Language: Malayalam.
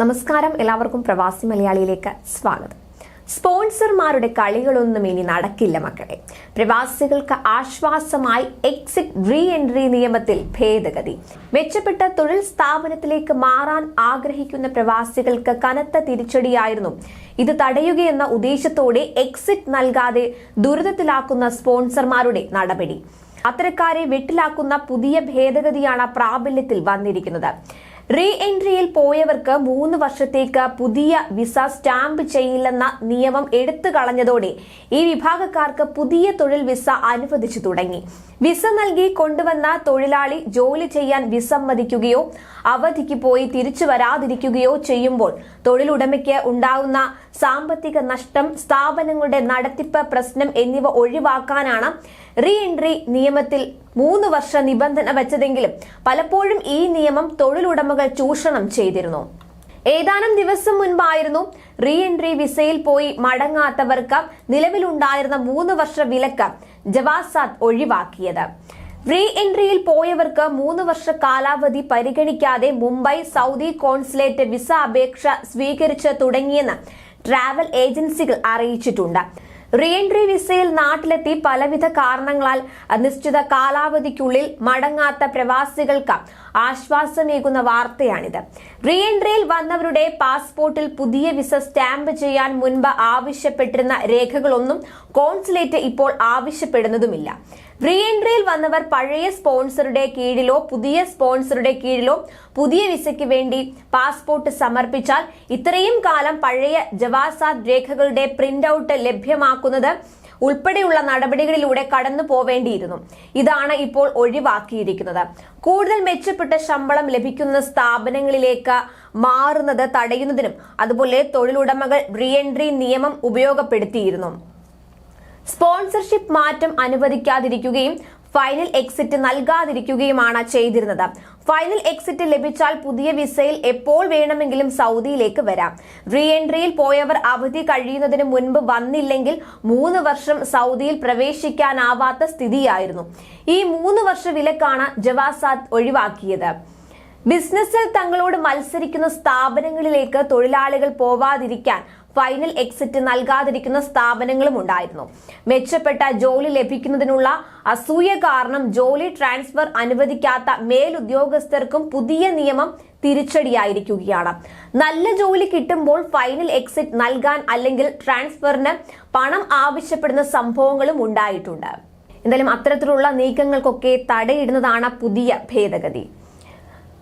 നമസ്കാരം. എല്ലാവർക്കും പ്രവാസി മലയാളിയിലേക്ക് സ്വാഗതം. സ്പോൺസർമാരുടെ കളികളൊന്നും ഇനി നടക്കില്ല മക്കളെ. പ്രവാസികൾക്ക് ആശ്വാസമായി എക്സിറ്റ് റീ എൻട്രി നിയമത്തിൽ ഭേദഗതി. മെച്ചപ്പെട്ട തൊഴിൽ സ്ഥാപനത്തിലേക്ക് മാറാൻ ആഗ്രഹിക്കുന്ന പ്രവാസികൾക്ക് കനത്ത തിരിച്ചടിയായിരുന്നു ഇത് തടയുകയെന്ന ഉദ്ദേശത്തോടെ എക്സിറ്റ് നൽകാതെ ദുരിതത്തിലാക്കുന്ന സ്പോൺസർമാരുടെ നടപടി. അത്തരക്കാരെ വെട്ടിലാക്കുന്ന പുതിയ ഭേദഗതിയാണ് പ്രാബല്യത്തിൽ വന്നിരിക്കുന്നത്. റീ എൻട്രിയിൽ പോയവർക്ക് മൂന്ന് വർഷത്തേക്ക് പുതിയ വിസ സ്റ്റാമ്പ് ചെയ്യില്ലെന്ന നിയമം എടുത്തു കളഞ്ഞതോടെ ഈ വിഭാഗക്കാർക്ക് പുതിയ തൊഴിൽ വിസ അനുവദിച്ചു തുടങ്ങി. വിസ നൽകി കൊണ്ടുവന്ന തൊഴിലാളി ജോലി ചെയ്യാൻ വിസമ്മതിക്കുകയോ അവധിക്ക് പോയി തിരിച്ചു വരാതിരിക്കുകയോ ചെയ്യുമ്പോൾ തൊഴിലുടമയ്ക്ക് ഉണ്ടാകുന്ന സാമ്പത്തിക നഷ്ടം സ്ഥാപനങ്ങളുടെ നടത്തിപ്പ് പ്രശ്നം എന്നിവ ഒഴിവാക്കാനാണ് റീ എൻട്രി നിയമത്തിൽ മൂന്ന് വർഷ നിബന്ധന വെച്ചതെങ്കിലും പലപ്പോഴും ഈ നിയമം തൊഴിലുടമകൾ ചൂഷണം ചെയ്തിരുന്നു. ഏതാനും ദിവസം മുൻപായിരുന്നു റീ എൻട്രി വിസയിൽ പോയി മടങ്ങാത്തവർക്ക് നിലവിലുണ്ടായിരുന്ന മൂന്ന് വർഷ വിലക്ക് ജവാസാദ് ഒഴിവാക്കിയത്. റീ എൻട്രിയിൽ പോയവർക്ക് മൂന്ന് വർഷ കാലാവധി പരിഗണിക്കാതെ മുംബൈ സൗദി കോൺസുലേറ്റ് വിസ അപേക്ഷ സ്വീകരിച്ച് തുടങ്ങിയെന്ന് ട്രാവൽ ഏജൻസികൾ അറിയിച്ചിട്ടുണ്ട്. റീ എൻട്രി വിസയിൽ നാട്ടിലെത്തി പലവിധ കാരണങ്ങളാൽ നിശ്ചിത കാലാവധിക്കുള്ളിൽ മടങ്ങാത്ത പ്രവാസികൾക്ക് ആശ്വാസമേകുന്ന വാർത്തയാണിത്. റീഎൻട്രിയിൽ വന്നവരുടെ പാസ്പോർട്ടിൽ പുതിയ വിസ സ്റ്റാമ്പ് ചെയ്യാൻ മുൻപ് ആവശ്യപ്പെട്ടിരുന്ന രേഖകളൊന്നും കോൺസുലേറ്റ് ഇപ്പോൾ ആവശ്യപ്പെടുന്നതുമില്ല. റീ എൻട്രിയിൽ വന്നവർ പഴയ സ്പോൺസറുടെ കീഴിലോ പുതിയ സ്പോൺസറുടെ കീഴിലോ പുതിയ വിസയ്ക്ക് വേണ്ടി പാസ്പോർട്ട് സമർപ്പിച്ചാൽ ഇത്രയും കാലം പഴയ ജവാസാദ് രേഖകളുടെ പ്രിന്റ് ഔട്ട് ലഭ്യമാക്കുന്നത് ഉൾപ്പെടെയുള്ള നടപടികളിലൂടെ കടന്നു പോവേണ്ടിയിരുന്നു. ഇതാണ് ഇപ്പോൾ ഒഴിവാക്കിയിരിക്കുന്നത്. കൂടുതൽ മെച്ചപ്പെട്ട ശമ്പളം ലഭിക്കുന്ന സ്ഥാപനങ്ങളിലേക്ക് മാറുന്നത് തടയുന്നതിനും അതുപോലെ തൊഴിലുടമകൾ റീഎൻട്രി നിയമം ഉപയോഗപ്പെടുത്തിയിരുന്നു. സ്പോൺസർഷിപ്പ് മാറ്റം അനുവദിക്കാതിരിക്കുകയും ഫൈനൽ എക്സിറ്റ് നൽകാതിരിക്കുകയുമാണ് ചെയ്തിരുന്നത്. ഫൈനൽ എക്സിറ്റ് ലഭിച്ചാൽ പുതിയ വിസയിൽ എപ്പോൾ വേണമെങ്കിലും സൗദിയിലേക്ക് വരാം. റീ എൻട്രിയിൽ പോയവർ അവധി കഴിയുന്നതിന് മുൻപ് വന്നില്ലെങ്കിൽ മൂന്ന് വർഷം സൗദിയിൽ പ്രവേശിക്കാനാവാത്ത സ്ഥിതിയായിരുന്നു. ഈ മൂന്ന് വർഷ വിലക്കാണ് ജവാസാദ് ഒഴിവാക്കിയത്. ബിസിനസ്സിൽ തങ്ങളോട് മത്സരിക്കുന്ന സ്ഥാപനങ്ങളിലേക്ക് തൊഴിലാളികൾ പോവാതിരിക്കാൻ ഫൈനൽ എക്സിറ്റ് നൽകാതിരിക്കുന്ന സ്ഥാപനങ്ങളും ഉണ്ടായിരുന്നു. മെച്ചപ്പെട്ട ജോലി ലഭിക്കുന്നതിനുള്ള അസൂയ കാരണം ജോലി ട്രാൻസ്ഫർ അനുവദിക്കാത്ത മേലുദ്യോഗസ്ഥർക്കും പുതിയ നിയമം തിരിച്ചടിയായിരിക്കുകയാണ്. നല്ല ജോലി കിട്ടുമ്പോൾ ഫൈനൽ എക്സിറ്റ് നൽകാൻ അല്ലെങ്കിൽ ട്രാൻസ്ഫറിന് പണം ആവശ്യപ്പെടുന്ന സംഭവങ്ങളും ഉണ്ടായിട്ടുണ്ട്. എന്തായാലും അത്തരത്തിലുള്ള നീക്കങ്ങൾക്കൊക്കെ തടയിടുന്നതാണ് പുതിയ ഭേദഗതി.